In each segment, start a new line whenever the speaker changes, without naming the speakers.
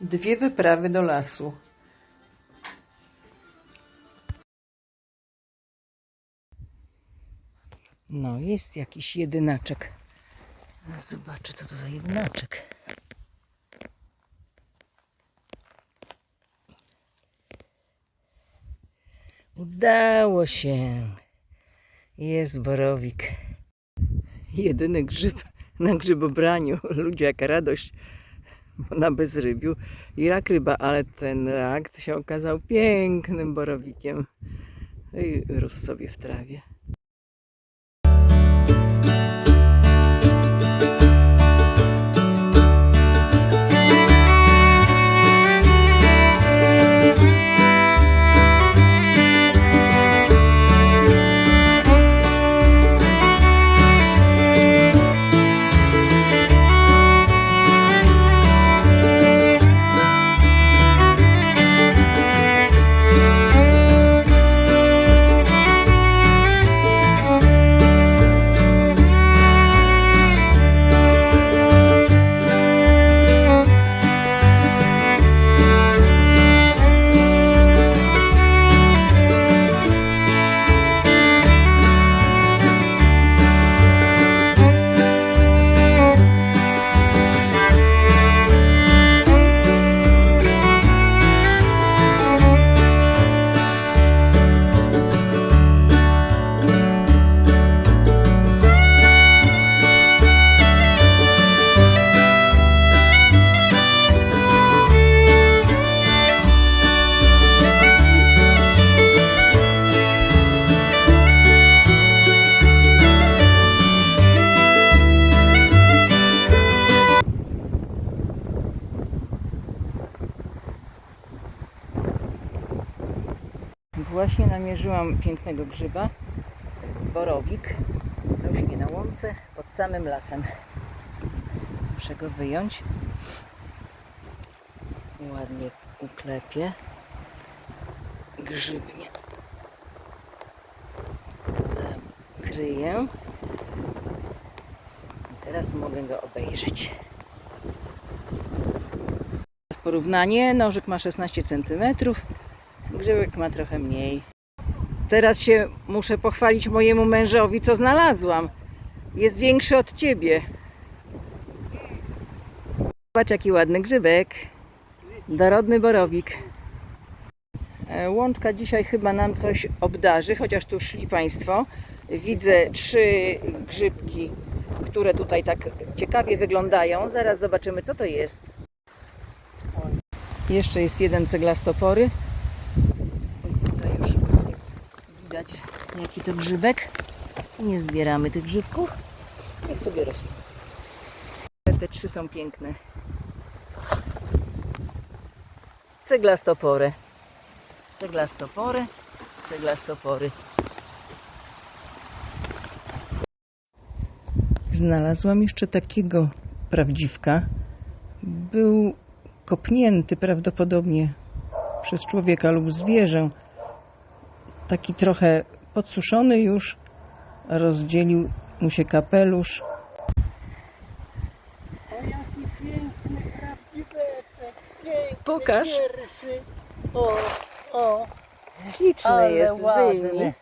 Dwie wyprawy do lasu. No, jest jakiś jedynaczek. Zobaczę, co to za jedynaczek. Udało się. Jest borowik. Jedyny grzyb na grzybobraniu. Ludzie, jaka radość na bezrybiu i rak ryba, ale ten rak się okazał pięknym borowikiem i rósł sobie w trawie. Właśnie namierzyłam pięknego grzyba. To jest borowik. Rośnie na łące pod samym lasem. Muszę go wyjąć. Ładnie uklepię. Grzybnie. Zakryję. Teraz mogę go obejrzeć. Porównanie. Nożyk ma 16 cm. Grzybek ma trochę mniej. Teraz się muszę pochwalić mojemu mężowi, co znalazłam. Jest większy od ciebie. Patrz, jaki ładny grzybek. Dorodny borowik. E, Łączka dzisiaj chyba nam coś obdarzy, chociaż tu szli Państwo. Widzę trzy grzybki, które tutaj tak ciekawie wyglądają. Zaraz zobaczymy, co to jest. Jeszcze jest jeden ceglastopory. Tutaj już widać jaki to grzybek. Nie zbieramy tych grzybków. Niech sobie rosną. Te trzy są piękne. Ceglastopory. Ceglastopory. Ceglastopory. Znalazłam jeszcze takiego prawdziwka. Był kopnięty prawdopodobnie przez człowieka lub zwierzę. Taki trochę podsuszony już, rozdzielił mu się kapelusz.
O jaki piękny, prawdziweczek, piękny,
Pokaż.
pierwszy. O, o,
Śliczny
ale
jest,
ładny.
wyjmij.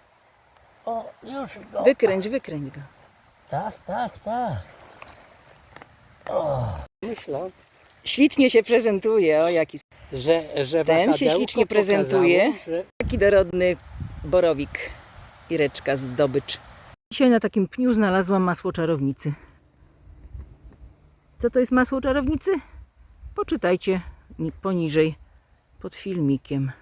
O, już go.
Wykręć, wykręć go.
Tak, tak, tak. O, myślę,
Ślicznie się prezentuje, o jaki
że, że
Ten się
wahadełko
ślicznie prezentuje.
pokazało, że
Taki dorodny borowik. Ireczka zdobycz. Dzisiaj na takim pniu znalazłam masło czarownicy. Co to jest masło czarownicy? Poczytajcie ni- poniżej pod filmikiem.